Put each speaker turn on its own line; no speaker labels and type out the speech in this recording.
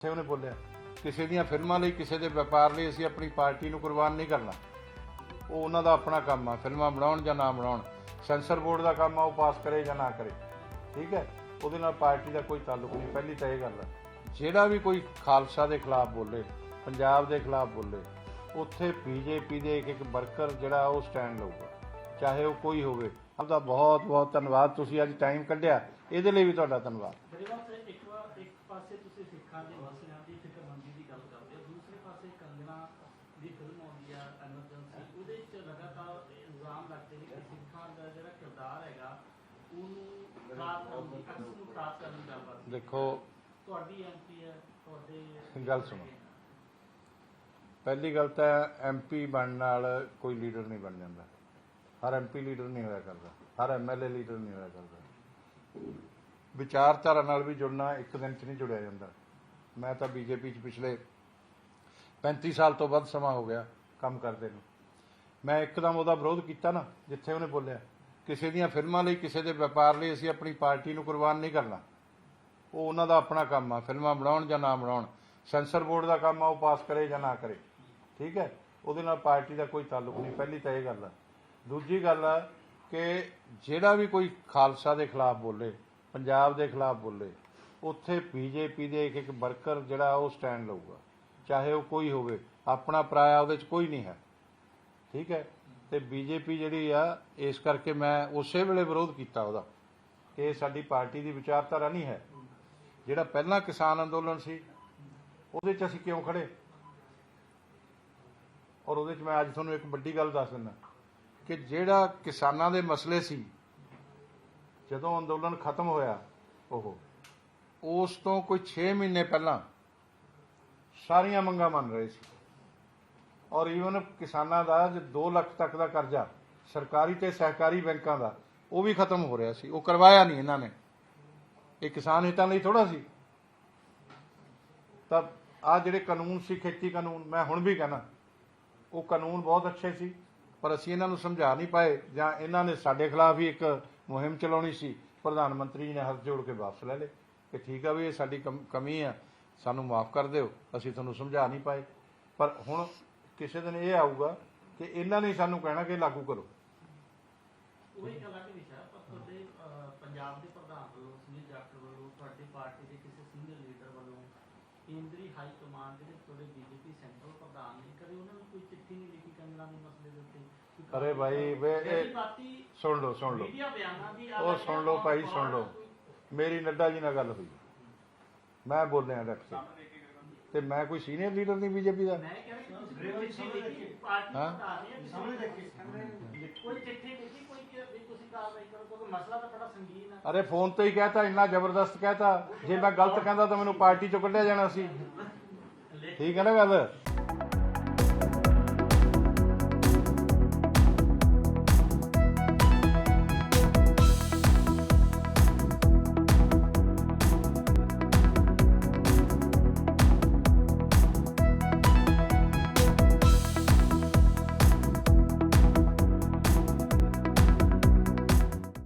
ਜਿੱਥੇ ਉਹਨੇ ਬੋਲਿਆ, ਕਿਸੇ ਦੀਆਂ ਫਿਲਮਾਂ ਲਈ, ਕਿਸੇ ਦੇ ਵਪਾਰ ਲਈ ਅਸੀਂ ਆਪਣੀ ਪਾਰਟੀ ਨੂੰ ਕੁਰਬਾਨ ਨਹੀਂ ਕਰਨਾ। ਉਹ ਉਹਨਾਂ ਦਾ ਆਪਣਾ ਕੰਮ ਆ, ਫਿਲਮਾਂ ਬਣਾਉਣ ਜਾਂ ਨਾ ਬਣਾਉਣ। ਸੈਂਸਰ ਬੋਰਡ ਦਾ ਕੰਮ ਆ, ਉਹ ਪਾਸ ਕਰੇ ਜਾਂ ਨਾ ਕਰੇ। ਠੀਕ ਹੈ? ਉਹਦੇ ਨਾਲ ਪਾਰਟੀ ਦਾ ਕੋਈ ਤਾਲੁਕ ਨਹੀਂ, ਪਹਿਲੀ ਤਾਂ ਇਹ ਗੱਲ ਆ। ਜਿਹੜਾ ਵੀ ਕੋਈ ਖਾਲਸਾ ਦੇ ਖਿਲਾਫ ਬੋਲੇ, ਪੰਜਾਬ ਦੇ ਖਿਲਾਫ ਬੋਲੇ, ਉੱਥੇ ਬੀਜੇਪੀ ਦੇ ਇੱਕ ਇੱਕ ਵਰਕਰ ਜਿਹੜਾ ਉਹ ਸਟੈਂਡ ਲਊਗਾ। ਚਾਹੇ ਉਹ ਕੋਈ ਹੋਵੇ। ਆਪਦਾ ਬਹੁਤ ਬਹੁਤ ਧੰਨਵਾਦ। ਤੁਸੀਂ ਅੱਜ ਟਾਈਮ ਕੱਢਿਆ। ਇਹਦੇ ਲਈ ਵੀ ਤੁਹਾਡਾ ਧੰਨਵਾਦ। ਦੇਖੋ
ਤੁਹਾਡੀ ਐਮਪੀ ਹੈ ਤੁਹਾਡੇ
ਗੱਲ ਸੁਣੋ। ਪਹਿਲੀ ਗੱਲ ਤਾਂ ਐਮਪੀ ਬਣਨ ਨਾਲ ਕੋਈ ਲੀਡਰ ਨਹੀਂ ਬਣ ਜਾਂਦਾ। ਹਰ ਐਮਪੀ ਲੀਡਰ ਨਹੀਂ ਹੋਇਆ ਕਰਦਾ, ਹਰ ਐਮਐਲਏ ਲੀਡਰ ਨਹੀਂ ਹੋਇਆ ਕਰਦਾ। ਵਿਚਾਰਧਾਰਾ ਨਾਲ ਵੀ ਜੁੜਨਾ ਇੱਕ ਦਿਨ 'ਚ ਨਹੀਂ ਜੁੜਿਆ ਜਾਂਦਾ। ਮੈਂ ਤਾਂ ਬੀਜੇਪੀ 'ਚ ਪਿਛਲੇ 35 ਸਾਲ ਤੋਂ ਵੱਧ ਸਮਾਂ ਹੋ ਗਿਆ ਕੰਮ ਕਰਦੇ ਨੂੰ। ਮੈਂ ਇੱਕਦਮ ਉਹਦਾ ਵਿਰੋਧ ਕੀਤਾ ਨਾ, ਜਿੱਥੇ ਉਹਨੇ ਬੋਲਿਆ, ਕਿਸੇ ਦੀਆਂ ਫਿਲਮਾਂ ਲਈ, ਕਿਸੇ ਦੇ ਵਪਾਰ ਲਈ ਅਸੀਂ ਆਪਣੀ ਪਾਰਟੀ ਨੂੰ ਕੁਰਬਾਨ ਨਹੀਂ ਕਰਨਾ। ਉਹ ਉਹਨਾਂ ਦਾ ਆਪਣਾ ਕੰਮ ਆ, ਫਿਲਮਾਂ ਬਣਾਉਣ ਜਾਂ ਨਾ ਬਣਾਉਣ। ਸੈਂਸਰ ਬੋਰਡ ਦਾ ਕੰਮ ਆ, ਉਹ ਪਾਸ ਕਰੇ ਜਾਂ ਨਾ ਕਰੇ। ਠੀਕ ਹੈ? ਉਹਦੇ ਨਾਲ ਪਾਰਟੀ ਦਾ ਕੋਈ ਤਾਲੁਕ ਨਹੀਂ। ਪਹਿਲੀ ਤਾਂ ਇਹ ਗੱਲ ਆ ਦੂਜੀ ਗੱਲ ਆ ਕਿ ਜਿਹੜਾ ਵੀ ਕੋਈ ਖਾਲਸਾ ਦੇ ਖਿਲਾਫ ਬੋਲੇ, ਪੰਜਾਬ ਦੇ ਖਿਲਾਫ ਬੋਲੇ, ਉੱਥੇ ਬੀਜੇਪੀ ਦੇ ਇੱਕ ਇੱਕ ਵਰਕਰ ਜਿਹੜਾ ਉਹ ਸਟੈਂਡ ਲਊਗਾ। ਚਾਹੇ ਉਹ ਕੋਈ ਹੋਵੇ, ਆਪਣਾ ਪਰਾਇਆ ਉਹਦੇ 'ਚ ਕੋਈ ਨਹੀਂ ਹੈ। ਠੀਕ ਹੈ? ਤੇ ਬੀਜੇਪੀ ਜਿਹੜੀ ਆ, ਇਸ ਕਰਕੇ ਮੈਂ ਉਸੇ ਵੇਲੇ ਵਿਰੋਧ ਕੀਤਾ ਉਹਦਾ ਕਿ ਇਹ ਸਾਡੀ ਪਾਰਟੀ ਦੀ ਵਿਚਾਰਧਾਰਾ ਨਹੀਂ ਹੈ। ਜਿਹੜਾ ਪਹਿਲਾਂ ਕਿਸਾਨ ਅੰਦੋਲਨ ਸੀ, ਉਹਦੇ 'ਚ ਅਸੀਂ ਕਿਉਂ ਖੜੇ ਔਰ ਉਹਦੇ 'ਚ ਮੈਂ ਅੱਜ ਤੁਹਾਨੂੰ ਇੱਕ ਵੱਡੀ ਗੱਲ ਦੱਸ ਦਿੰਦਾ। ਕਿ ਜਿਹੜਾ ਕਿਸਾਨਾਂ ਦੇ ਮਸਲੇ ਸੀ, ਜਦੋਂ ਅੰਦੋਲਨ ਖਤਮ ਹੋਇਆ, ਉਹ, ਉਸ ਤੋਂ ਕੋਈ 6 ਮਹੀਨੇ ਪਹਿਲਾਂ ਸਾਰੀਆਂ ਮੰਗਾਂ ਮੰਨ ਰਹੇ ਸੀ। ਔਰ ਈਵਨ ਕਿਸਾਨਾਂ ਦਾ ਜੋ 2 ਲੱਖ ਤੱਕ ਦਾ ਕਰਜ਼ਾ, ਸਰਕਾਰੀ ਤੇ ਸਹਿਕਾਰੀ ਬੈਂਕਾਂ ਦਾ, ਉਹ ਵੀ ਖਤਮ ਹੋ ਰਿਹਾ ਸੀ। ਉਹ ਕਰਵਾਇਆ ਨਹੀਂ ਇਹਨਾਂ ਨੇ। ਇਹ ਕਿਸਾਨ ਹਿੱਤਾਂ ਲਈ ਥੋੜਾ ਸੀ। ਤਾਂ ਆ ਜਿਹੜੇ ਕਾਨੂੰਨ ਸੀ, ਖੇਤੀ ਕਾਨੂੰਨ, ਮੈਂ ਹੁਣ ਵੀ ਕਹਿਣਾ, ਉਹ ਕਾਨੂੰਨ ਬਹੁਤ ਅੱਛੇ ਸੀ। ਪਰ ਅਸੀਂ ਇਹਨਾਂ ਨੂੰ ਸਮਝਾ ਨਹੀਂ ਪਾਏ ਜਾਂ ਇਹਨਾਂ ਨੇ ਸਾਡੇ ਖਿਲਾਫ ਹੀ ਇੱਕ ਮੁਹਿੰਮ ਚਲਾਉਣੀ ਸੀ। ਪ੍ਰਧਾਨ ਮੰਤਰੀ ਜੀ ਨੇ ਹੱਥ ਜੋੜ ਕੇ ਵਾਪਸ ਲੈ ਲਏ ਕਿ ਠੀਕ ਆ ਵੀ ਇਹ ਸਾਡੀ ਕਮੀ ਆ, ਸਾਨੂੰ ਮਾਫ ਕਰ ਦਿਓ, ਅਸੀਂ ਤੁਹਾਨੂੰ ਸਮਝਾ ਨਹੀਂ ਪਾਏ। ਪਰ ਹੁਣ ਕਿਸੇ ਦਿਨ ਇਹ ਆਊਗਾ ਕਿ ਇਹਨਾਂ ਨੇ ਸਾਨੂੰ ਕਹਿਣਾ ਕਿ ਲਾਗੂ ਕਰੋ।
ਉਹ ਇੱਕ ਅਲੱਗ ਵਿਸ਼ਾ ਪਰ ਤੁਹਾਡੇ ਪੰਜਾਬ ਦੇ ਪ੍ਰਧਾਨ ਵੱਲੋਂ ਸੁਨੀਲ ਜਾਖੜ ਵੱਲੋਂ, ਤੁਹਾਡੀ ਪਾਰਟੀ ਦੇ ਕਿਸੇ ਸੀਨੀਅਰ ਲੀਡਰ ਵੱਲੋਂ ਕੇਂਦਰੀ ਹਾਈ ਕਮਾਂਡ ਦੇ ਵਿੱਚ ਤੁਹਾਡੇ ਬੀਜੇਪੀ ਸੈਂਟਰਲ ਪ੍ਰਧਾਨ ਨੇ ਕਦੇ ਉਹਨਾਂ ਨੂੰ ਕੋਈ ਚਿੱਠੀ ਨਹੀਂ ਲਿਖੀ ਕੰਗਣਾ ਦੇ ਮਸਲੇ ਦੇ ਉੱਤੇ?
ਅਰੇ ਭਾਈ, ਵੇ ਸੁਣ ਲਓ ਸੁਣ ਲਓ।
ਮੀਡੀਆ ਬਿਆਨਾਂ ਦੀ
ਉਹ ਸੁਣ ਲਓ ਭਾਈ ਸੁਣ ਲਓ। ਮੇਰੀ ਨੱਡਾ ਜੀ ਨਾਲ ਗੱਲ ਹੋਈ। ਮੈਂ ਬੋਲਿਆ ਡਾਕਟਰ ਤੇ ਮੈਂ ਕੋਈ ਸੀਨੀਅਰ ਲੀਡਰ ਨਹੀਂ ਬੀਜੇਪੀ ਦਾ?
ਮੈਂ ਕਹਿ ਰਿਹਾ ਕਿ ਤੁਸੀਂ ਕੋਈ ਚਿੱਠੀ ਲਿਖੀ ਪਾਰਟੀ
ਹਾਂ?
ਪ੍ਰਧਾਨ ਨੇ ਸਾਹਮਣੇ ਦੇਖੀ ਕੋਈ ਚਿੱਠੀ ਲਿਖੀ ਕੋਈ ਕਿ ਵੀ ਤੁਸੀਂ ਕਾਰਵਾਈ ਕਰੋ ਕਿਉਂਕਿ ਮਸਲਾ ਤਾਂ ਬੜਾ ਸੰਗੀਨ ਹੈ
ਅਰੇ ਫੋਨ ਤੇ ਹੀ ਕਹਿਤਾ ਇੰਨਾ ਜ਼ਬਰਦਸਤ ਕਹਿਤਾ ਜੇ ਮੈਂ ਗਲਤ ਕਹਿੰਦਾ ਤਾਂ ਮੈਨੂੰ ਪਾਰਟੀ ਚੋਂ ਕੱਢਿਆ ਜਾਣਾ ਸੀ। ਠੀਕ ਹੈ ਨਾ ਗੱਲ?